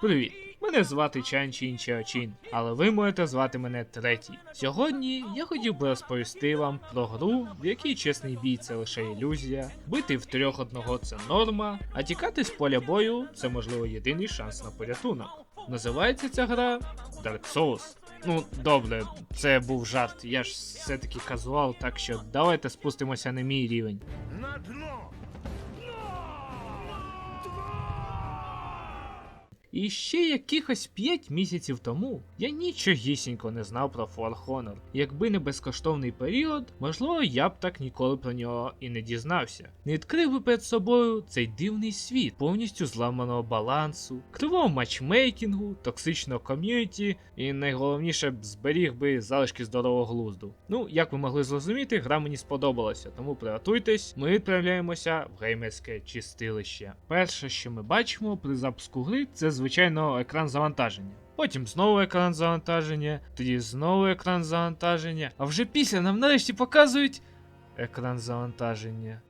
Привіт! Мене звати Чан Чин Чаочин, але ви можете звати мене третій. Сьогодні я хотів би розповісти вам про гру, в якій чесний бій це лише ілюзія, бити в трьох одного це норма, а тікати з поля бою це можливо єдиний шанс на порятунок. Називається ця гра Dark Souls. Ну, добре, це був жарт. Я ж все-таки казуал, так що давайте спустимося на мій рівень. На дно! І ще якихось 5 місяців тому я нічогісінько не знав про For Honor. Якби не безкоштовний період, можливо, я б так ніколи про нього і не дізнався. Не відкрив би перед собою цей дивний світ, повністю зламаного балансу, кривого матчмейкінгу, токсичного ком'юніті і найголовніше зберіг би залишки здорового глузду. Ну, як ви могли зрозуміти, гра мені сподобалася, тому приготуйтесь, ми відправляємося в геймерське чистилище. Перше, що ми бачимо при запуску гри, це звичайно екран завантаження. Потім знову екран завантаження, тоді знову екран завантаження, а вже після нам нарешті показують екран завантаження.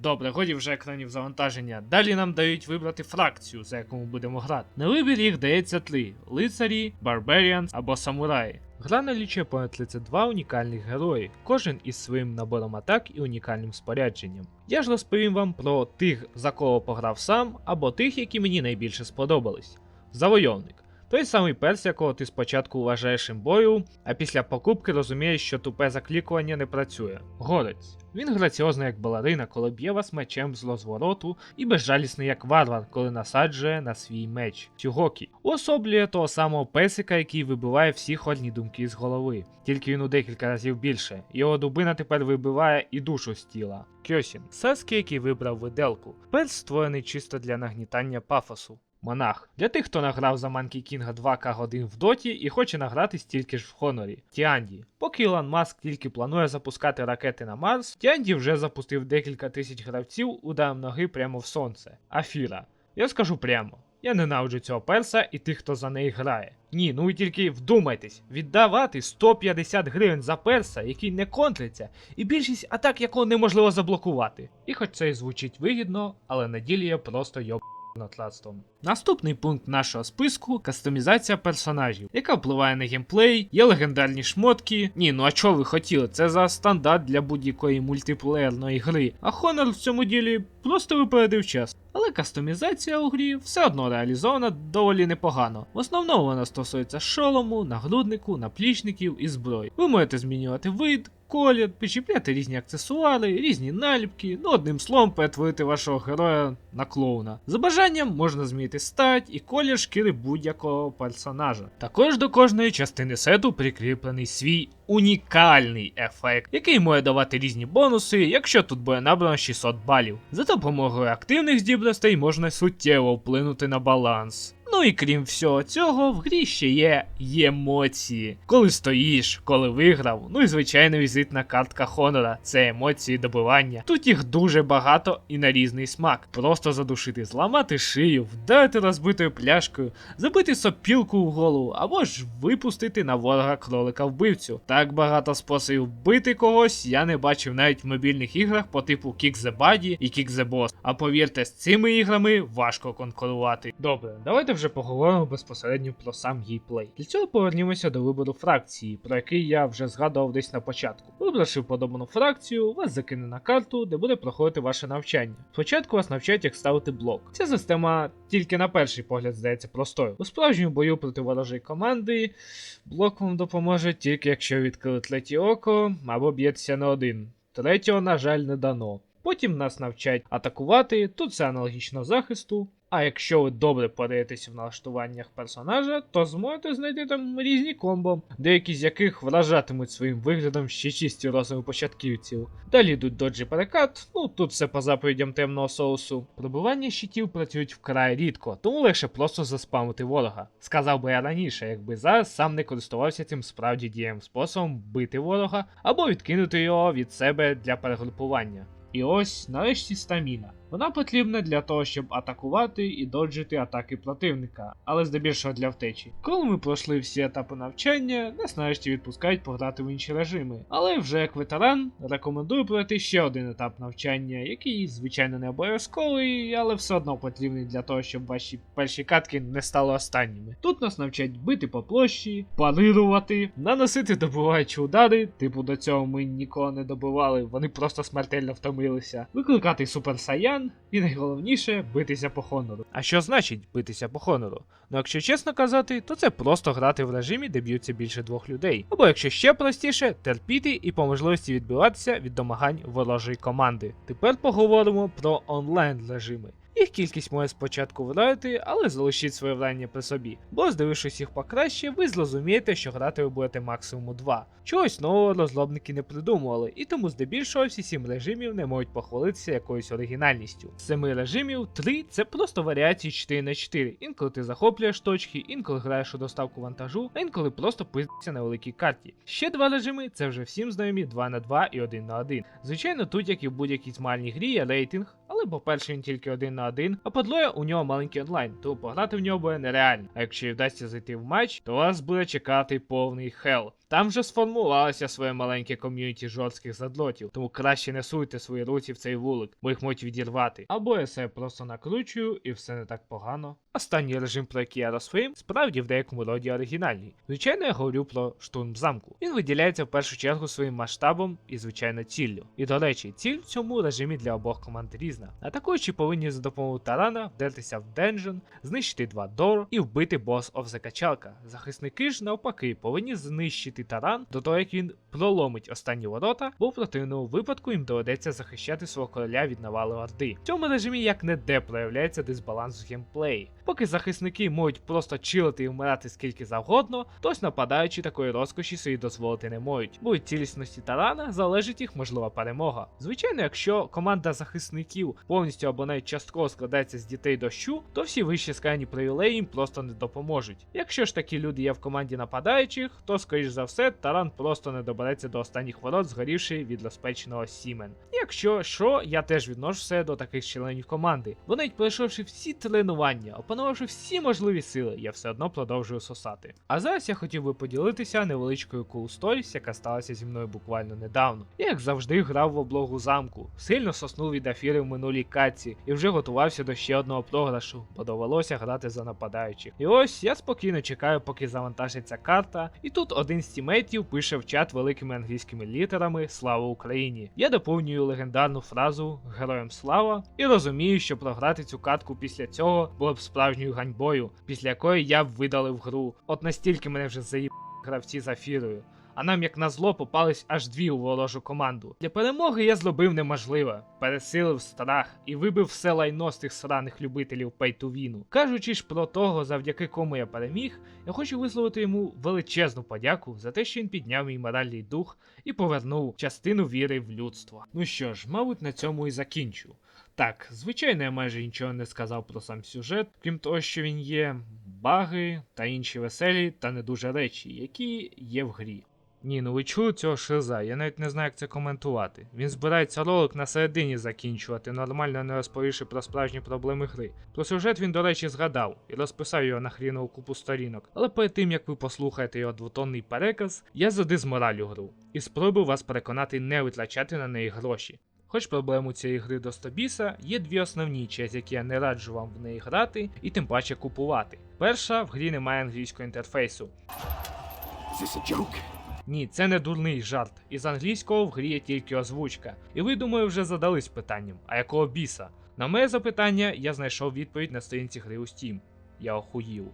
Добре, годі вже екранів завантаження. Далі нам дають вибрати фракцію, за яку ми будемо грати. На вибір їх дається три: лицарі, барбаріанс або самураї. Гра налічує понад 32 унікальних герої, кожен із своїм набором атак і унікальним спорядженням. Я ж розповім вам про тих, за кого пограв сам, або тих, які мені найбільше сподобались. Завойовник. Той самий перс, якого ти спочатку вважаєш імбою, а після покупки розумієш, що тупе заклікування не працює. Горець. Він граціозний як балерина, коли б'є вас мечем з розвороту, і безжалісний як варвар, коли насаджує на свій меч. Тюгокі уособлює того самого песика, який вибиває всі ходні думки з голови. Тільки він у декілька разів більше. Його дубина тепер вибиває і душу з тіла. Кьосін Саски, який вибрав виделку. Перс створений чисто для нагнітання пафосу. Монах. Для тих, хто награв за Monkey King 2К годин в доті і хоче награти стільки ж в Хонорі. Тіанді. Поки Ілон Маск тільки планує запускати ракети на Марс, Тіанді вже запустив декілька тисяч гравців ударом ноги прямо в сонце. Афіра. Я скажу прямо. Я ненавиджу цього перса і тих, хто за неї грає. Ні, ну ви тільки вдумайтесь, віддавати 150 гривень за перса, який не контриться, і більшість атак якого неможливо заблокувати. І хоч це і звучить вигідно, але на ділі я просто йоб натлатством. Наступний пункт нашого списку кастомізація персонажів, яка впливає на геймплей, є легендарні шмотки. Ні, ну а чого ви хотіли? Це за стандарт для будь-якої мультиплеєрної гри. А Honor в цьому ділі просто випередив час. Але кастомізація у грі все одно реалізована доволі непогано. В основному вона стосується шолому, нагруднику, наплічників і зброї. Ви можете змінювати вид, колір, підчіпляти різні аксесуари, різні наліпки, ну одним словом перетворити вашого героя на клоуна. За бажанням можна змінити стать і колір шкіри будь-якого персонажа. Також до кожної частини сету прикріплений свій унікальний ефект, який може давати різні бонуси, якщо тут буде набрано 600 балів. За допомогою активних здібностей можна суттєво вплинути на баланс. Ну і крім всього цього, в грі ще є емоції. Коли стоїш, коли виграв, ну і звичайно візитна картка Хонора. Це емоції добивання. Тут їх дуже багато і на різний смак. Просто задушити, зламати шию, вдарити розбитою пляшкою, забити сопілку в голову, або ж випустити на ворога кролика вбивцю. Так багато способів вбити когось я не бачив навіть в мобільних іграх по типу Kick the Buddy і Kick the Boss. А повірте, з цими іграми важко конкурувати. Добре, давайте вже поговоримо безпосередньо про сам геймплей. Для цього повернімося до вибору фракції, про який я вже згадував десь на початку. Вибравши вподобану фракцію, вас закине на карту, де буде проходити ваше навчання. Спочатку вас навчають, як ставити блок. Ця система тільки на перший погляд здається простою. У справжньому бою проти ворожої команди блок вам допоможе тільки якщо відкрили третє око або б'єтеся на один. Третього, на жаль, не дано. Потім нас навчать атакувати, тут це аналогічно захисту. А якщо ви добре подаєтеся в налаштуваннях персонажа, то зможете знайти там різні комбо, деякі з яких вражатимуть своїм виглядом ще чисті розуми початківців. Далі йдуть доджі перекат, ну тут все по заповідям темного соусу. Пробивання щитів працюють вкрай рідко, тому легше просто заспамити ворога. Сказав би я раніше, якби зараз сам не користувався цим справді дієм способом бити ворога або відкинути його від себе для перегрупування. І ось нарешті стаміна. Вона потрібна для того, щоб атакувати і доджити атаки противника, але здебільшого для втечі. Коли ми пройшли всі етапи навчання, нас нарешті відпускають пограти в інші режими. Але вже як ветеран рекомендую пройти ще один етап навчання, який, звичайно, не обов'язковий, але все одно потрібний для того, щоб ваші перші катки не стали останніми. Тут нас навчать бити по площі, парирувати, наносити добиваючі удари, типу до цього ми нікого не добивали, вони просто смертельно втомилися, викликати супер саян і найголовніше битися по хонору. А що значить битися по хонору? Ну, якщо чесно казати, то це просто грати в режимі, де б'ються більше двох людей. Або якщо ще простіше, терпіти і по можливості відбиватися від домагань ворожої команди. Тепер поговоримо про онлайн режими. Їх кількість може спочатку вдарити, але залишіть своє врання при собі, бо здивившись їх покраще, ви зрозумієте, що грати ви будете максимум 2. Чогось нового розробники не придумували, і тому здебільшого всі 7 режимів не можуть похвалитися якоюсь оригінальністю. З 7 режимів 3 це просто варіації 4 на 4 Інколи ти захоплюєш точки, інколи граєш у доставку вантажу, а інколи просто пиздиться на великій карті. Ще два режими це вже всім знайомі 2 на 2 і 1 на 1. Звичайно, тут, як і в будь-якій змальній грі, є рейтинг, але по-перше, він тільки один на один, а по-друге, у нього маленький онлайн, тому пограти в нього буде нереально. А якщо й вдасться зайти в матч, то вас буде чекати повний хел. Там вже сформувалося своє маленьке ком'юніті жорстких задлотів, тому краще не суйте свої руці в цей вулик, бо їх можуть відірвати. Або я себе просто накручую і все не так погано. Останній режим, про який я розповім, справді в деякому роді оригінальний. Звичайно, я говорю про штурм замку. Він виділяється в першу чергу своїм масштабом і, звичайно, ціллю. І до речі, ціль в цьому режимі для обох команд різна. Атакуючі повинні за допомогою тарана вдертися в денжен, знищити два дор і вбити бос оф закачалка. Захисники ж навпаки повинні знищити таран до того, як він проломить останні ворота, бо в противному випадку їм доведеться захищати свого короля від навали орди. В цьому режимі як не де проявляється дисбаланс в геймплеї. Поки захисники можуть просто чилити і вмирати скільки завгодно, тось нападаючи такої розкоші собі дозволити не можуть, бо від цілісності тарана залежить їх можлива перемога. Звичайно, якщо команда захисників повністю або навіть частково складається з дітей дощу, то всі вищі скайні привілеї їм просто не допоможуть. Якщо ж такі люди є в команді нападаючих, то скоріш за все таран просто не добереться до останніх ворот, згорівши від розпеченого сімен. Якщо що, я теж відношу все до таких членів команди. Навіть пройшовши всі тренування, опанувавши всі можливі сили, я все одно продовжую сосати. А зараз я хотів би поділитися невеличкою cool яка сталася зі мною буквально недавно. Я як завжди грав в облогу замку, сильно соснув від афіри в минулій катці і вже готувався до ще одного програшу, бо довелося грати за нападаючих. І ось я спокійно чекаю, поки завантажиться карта, і тут один з тімейтів пише в чат великими англійськими літерами Слава Україні. Я доповнюю легендарну фразу Героям слава і розумію, що програти цю катку після цього було б справжньою ганьбою, після якої я б видалив гру. От настільки мене вже заїб гравці з афірою. А нам, як назло, попались аж дві у ворожу команду. Для перемоги я зробив неможливе, пересилив страх і вибив все лайно з тих сраних любителів пейтувіну. Кажучи ж про того, завдяки кому я переміг, я хочу висловити йому величезну подяку за те, що він підняв мій моральний дух і повернув частину віри в людство. Ну що ж, мабуть, на цьому і закінчу. Так, звичайно, я майже нічого не сказав про сам сюжет, крім того, що він є баги та інші веселі та не дуже речі, які є в грі. Ні, ну ви чули цього шиза, я навіть не знаю, як це коментувати. Він збирається ролик на середині закінчувати, нормально не розповівши про справжні проблеми гри. Про сюжет він, до речі, згадав і розписав його на хрінову купу сторінок. Але перед тим як ви послухаєте його двотонний переказ, я задизморалю гру і спробую вас переконати не витрачати на неї гроші. Хоч проблем у цієї гри до Стобіса, є дві основні, через які я не раджу вам в неї грати і тим паче купувати. Перша, в грі немає англійського інтерфейсу. Is this a joke? Ні, це не дурний жарт. Із англійського в грі є тільки озвучка. І ви, думаю, вже задались питанням, а якого біса? На моє запитання я знайшов відповідь на сторінці гри у Steam. Я охуїв.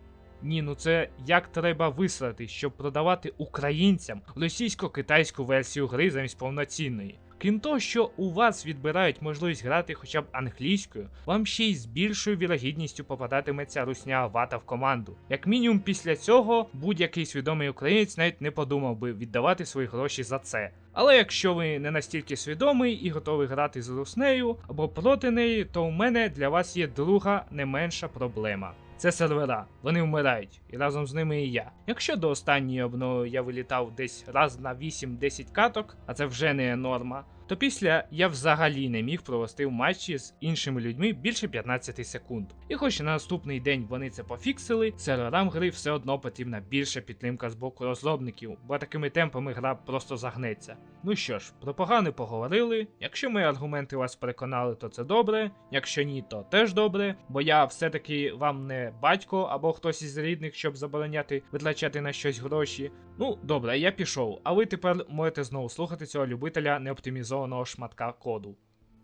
Ні, ну це як треба висрати, щоб продавати українцям російсько-китайську версію гри замість повноцінної. Крім того, що у вас відбирають можливість грати хоча б англійською, вам ще й з більшою вірогідністю попадатиметься русня вата в команду. Як мінімум, після цього будь-який свідомий українець навіть не подумав би віддавати свої гроші за це. Але якщо ви не настільки свідомий і готовий грати з руснею або проти неї, то у мене для вас є друга не менша проблема. Це сервера, вони вмирають, і разом з ними і я. Якщо до останньої обнови я вилітав десь раз на 8-10 каток, а це вже не норма, то після я взагалі не міг провести в матчі з іншими людьми більше 15 секунд. І хоч на наступний день вони це пофіксили, серверам гри все одно потрібна більша підтримка з боку розробників, бо такими темпами гра просто загнеться. Ну що ж, про погане поговорили. Якщо мої аргументи вас переконали, то це добре. Якщо ні, то теж добре, бо я все-таки вам не батько або хтось із рідних, щоб забороняти витрачати на щось гроші. Ну, добре, я пішов, а ви тепер можете знову слухати цього любителя неоптимізованого шматка коду.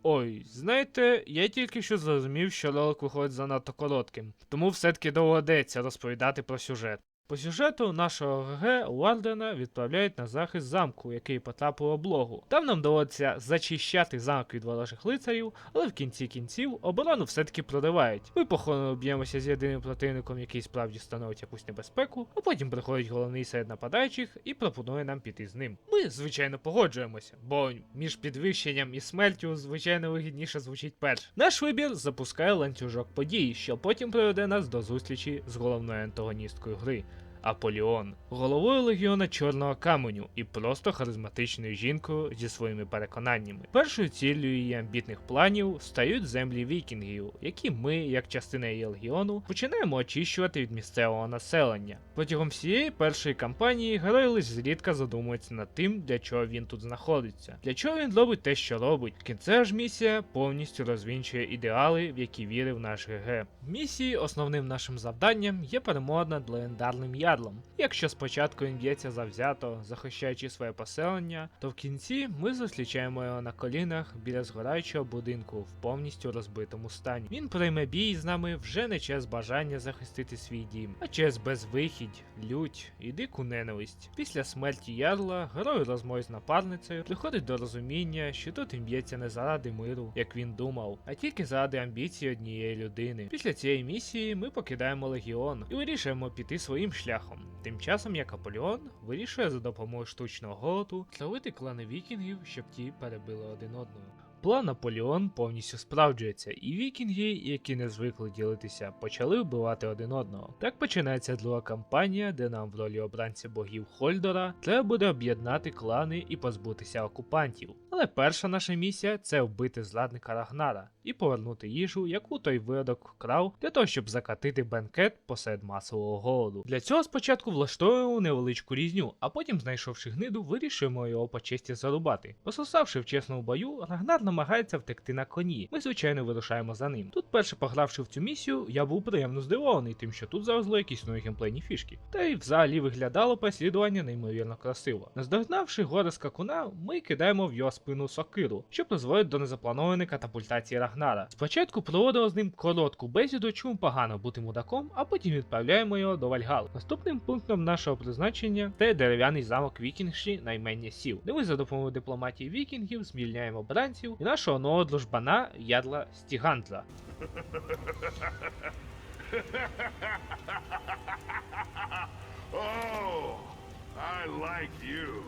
Ой, знаєте, я тільки що зрозумів, що ролик виходить занадто коротким, тому все-таки доведеться розповідати про сюжет. По сюжету нашого ГГ Уардена відправляють на захист замку, який потрапив у облогу. Там нам доводиться зачищати замок від ворожих лицарів, але в кінці кінців оборону все-таки проривають. Ми походу б'ємося з єдиним противником, який справді становить якусь небезпеку, а потім приходить головний серед нападаючих і пропонує нам піти з ним. Ми, звичайно, погоджуємося, бо між підвищенням і смертю, звичайно, вигідніше звучить перше. Наш вибір запускає ланцюжок подій, що потім приведе нас до зустрічі з головною антагоністкою гри. Аполіон, головою легіона Чорного каменю і просто харизматичною жінкою зі своїми переконаннями. Першою ціллю її амбітних планів стають землі вікінгів, які ми, як частина її легіону, починаємо очищувати від місцевого населення. Протягом всієї першої кампанії герой лише зрідка задумується над тим, для чого він тут знаходиться, для чого він робить те, що робить. Кінцева ж місія повністю розвінчує ідеали, в які вірив наш ГГ. Місії основним нашим завданням є перемога над легендарним ядлом. Якщо спочатку він б'ється завзято, захищаючи своє поселення, то в кінці ми зустрічаємо його на колінах біля згораючого будинку в повністю розбитому стані. Він прийме бій з нами вже не через бажання захистити свій дім, а через безвихідь, лють і дику ненависть. Після смерті ярла герой у з напарницею приходить до розуміння, що тут він б'ється не заради миру, як він думав, а тільки заради амбіцій однієї людини. Після цієї місії ми покидаємо легіон і вирішуємо піти своїм шляхом. Тим часом як Аполіон вирішує за допомогою штучного голоту зловити клани вікінгів, щоб ті перебили один одного. План Наполеон повністю справджується, і вікінги, які не звикли ділитися, почали вбивати один одного. Так починається друга кампанія, де нам в ролі обранця богів Хольдора треба буде об'єднати клани і позбутися окупантів. Але перша наша місія це вбити зрадника Рагнара і повернути їжу, яку той виродок вкрав, для того, щоб закатити бенкет посеред масового голоду. Для цього спочатку влаштовуємо невеличку різню, а потім, знайшовши гниду, вирішуємо його по честі зарубати. Пососавши в чесному бою, Рагнар намагається втекти на коні. Ми, звичайно, вирушаємо за ним. Тут, перше погравши в цю місію, я був приємно здивований тим, що тут завезли якісь нові геймплейні фішки. Та й взагалі виглядало переслідування неймовірно красиво. Наздогнавши гори скакуна, ми кидаємо в його спину сокиру, що призводить до незапланованої катапультації Рагнара. Спочатку проводимо з ним коротку бесіду, чому погано бути мудаком, а потім відправляємо його до Вальгал. Наступним пунктом нашого призначення це дерев'яний замок вікінгші наймення сіл, де ми за допомогою дипломатії вікінгів звільняємо бранців і нашого нового дружбана Ядла Стігантла. Oh, I like you.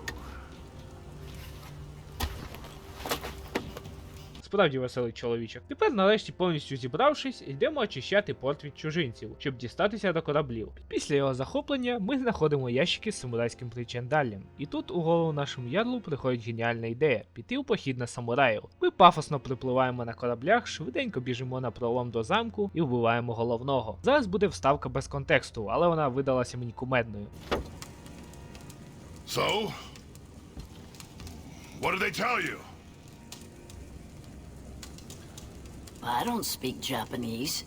Справді веселий чоловічок. Тепер, нарешті, повністю зібравшись, йдемо очищати порт від чужинців, щоб дістатися до кораблів. Після його захоплення ми знаходимо ящики з самурайським причандаллям. І тут у голову нашому ярлу приходить геніальна ідея піти у похід на самураїв. Ми пафосно припливаємо на кораблях, швиденько біжимо на пролом до замку і вбиваємо головного. Зараз буде вставка без контексту, але вона видалася мені кумедною. So? What did they tell you? I don't speak Japanese.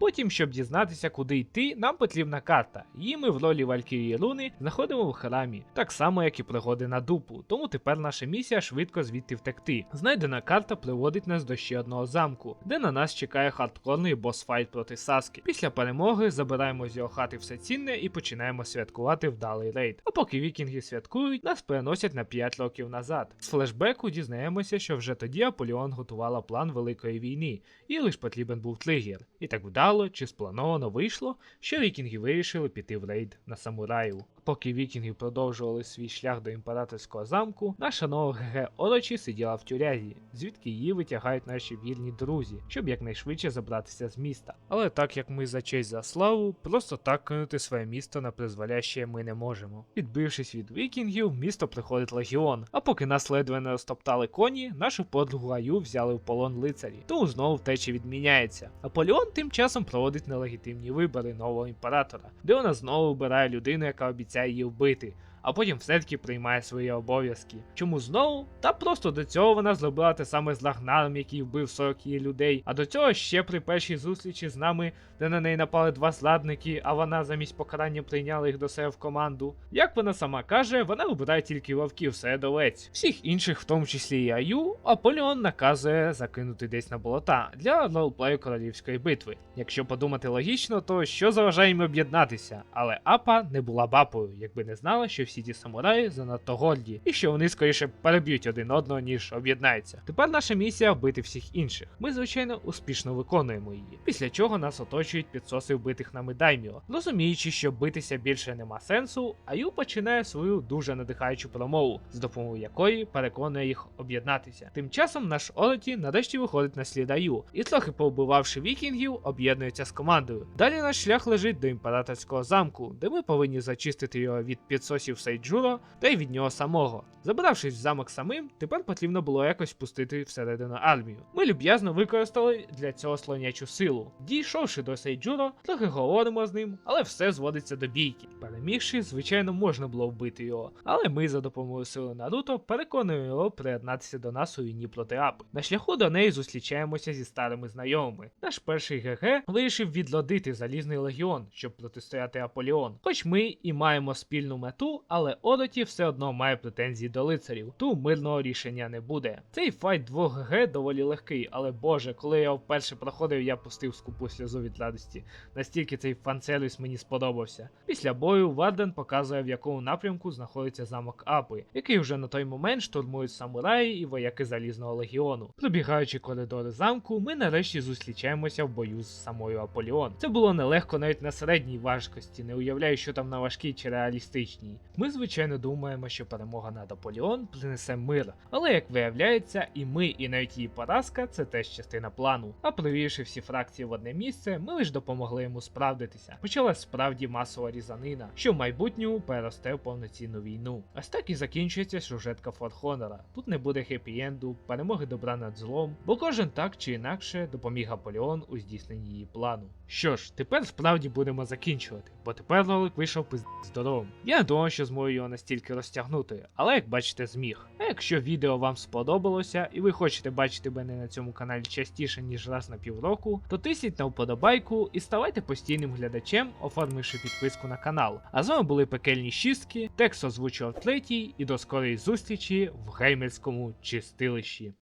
Потім, щоб дізнатися, куди йти, нам потрібна карта. Її ми в ролі Валькірії Руни знаходимо в храмі, так само як і пригоди на дупу. Тому тепер наша місія швидко звідти втекти. Знайдена карта приводить нас до ще одного замку, де на нас чекає хардкорний босфайт проти Саски. Після перемоги забираємо з його хати все цінне і починаємо святкувати вдалий рейд. А поки вікінги святкують, нас переносять на 5 років назад. З флешбеку дізнаємося, що вже тоді Аполеон готувала план великої війни, і лиш потрібен був тригер. І так вдало чи сплановано вийшло, що вікінги вирішили піти в рейд на самураїв. Поки вікінги продовжували свій шлях до імператорського замку, наша нова ГГ Орочі сиділа в тюрязі, звідки її витягають наші вірні друзі, щоб якнайшвидше забратися з міста. Але так як ми за честь за славу, просто так кинути своє місто на призволяще ми не можемо. Відбившись від вікінгів, в місто приходить легіон. А поки нас ледве не розтоптали коні, нашу подругу Аю взяли в полон лицарі. Тому знову втеча відміняється. Аполеон тим часом проводить нелегітимні вибори нового імператора, де вона знову обирає людину, яка обіцяє її вбити. А потім все-таки приймає свої обов'язки. Чому знову? Та просто до цього вона зробила те саме з Лагнаром, який вбив 40 її людей. А до цього ще при першій зустрічі з нами, де на неї напали два зладники, а вона замість покарання прийняла їх до себе в команду. Як вона сама каже, вона обирає тільки вовків серед овець. Всіх інших, в тому числі і Аю, Аполеон наказує закинути десь на болота для ролплею королівської битви. Якщо подумати логічно, то що заважає їм об'єднатися? Але Апа не була бапою, якби не знала, що всі ті самураї занадто горді, і що вони скоріше переб'ють один одного, ніж об'єднаються. Тепер наша місія вбити всіх інших. Ми, звичайно, успішно виконуємо її. Після чого нас оточують підсоси вбитих нами дайміо. Розуміючи, що битися більше нема сенсу, Аю починає свою дуже надихаючу промову, з допомогою якої переконує їх об'єднатися. Тим часом наш Ороті нарешті виходить на слід Аю, і трохи повбивавши вікінгів, об'єднується з командою. Далі наш шлях лежить до імператорського замку, де ми повинні зачистити його від підсосів Сейджуро та й від нього самого. Забравшись в замок самим, тепер потрібно було якось впустити всередину армію. Ми люб'язно використали для цього слонячу силу. Дійшовши до Сейджуро, трохи говоримо з ним, але все зводиться до бійки. Перемігши, звичайно, можна було вбити його, але ми за допомогою сили Наруто переконуємо його приєднатися до нас у війні проти Апи. На шляху до неї зустрічаємося зі старими знайомими. Наш перший ГГ вирішив відродити залізний легіон, щоб протистояти Аполеон. Хоч ми і маємо спільну мету, але Одоті все одно має претензії до лицарів, тому мирного рішення не буде. Цей файт двох ГГ доволі легкий, але боже, коли я вперше проходив, я пустив скупу сльозу від радості. Настільки цей фан-сервіс мені сподобався. Після бою Варден показує, в якому напрямку знаходиться замок Апи, який вже на той момент штурмують самураї і вояки залізного легіону. Пробігаючи коридори замку, ми нарешті зустрічаємося в бою з самою Аполеон. Це було нелегко навіть на середній важкості, не уявляю, що там на важкій чи реалістичній. Ми, звичайно, думаємо, що перемога над Аполеон принесе мир, але як виявляється, і ми, і навіть її поразка це теж частина плану. А привівши всі фракції в одне місце, ми лише допомогли йому справдитися. Почалась справді масова різанина, що в майбутньому переросте в повноцінну війну. Ось так і закінчується сюжетка Форт Хонора. Тут не буде хеппі-енду, перемоги добра над злом, бо кожен так чи інакше допоміг Аполеон у здійсненні її плану. Що ж, тепер справді будемо закінчувати, бо тепер ролик вийшов пиз здоровим. Я не думав, що зможу його настільки розтягнути, але як бачите, зміг. А якщо відео вам сподобалося і ви хочете бачити мене на цьому каналі частіше, ніж раз на півроку, то тисніть на вподобайку і ставайте постійним глядачем, оформивши підписку на канал. А з вами були пекельні шістки, текст озвучував третій, і до скорої зустрічі в геймерському чистилищі.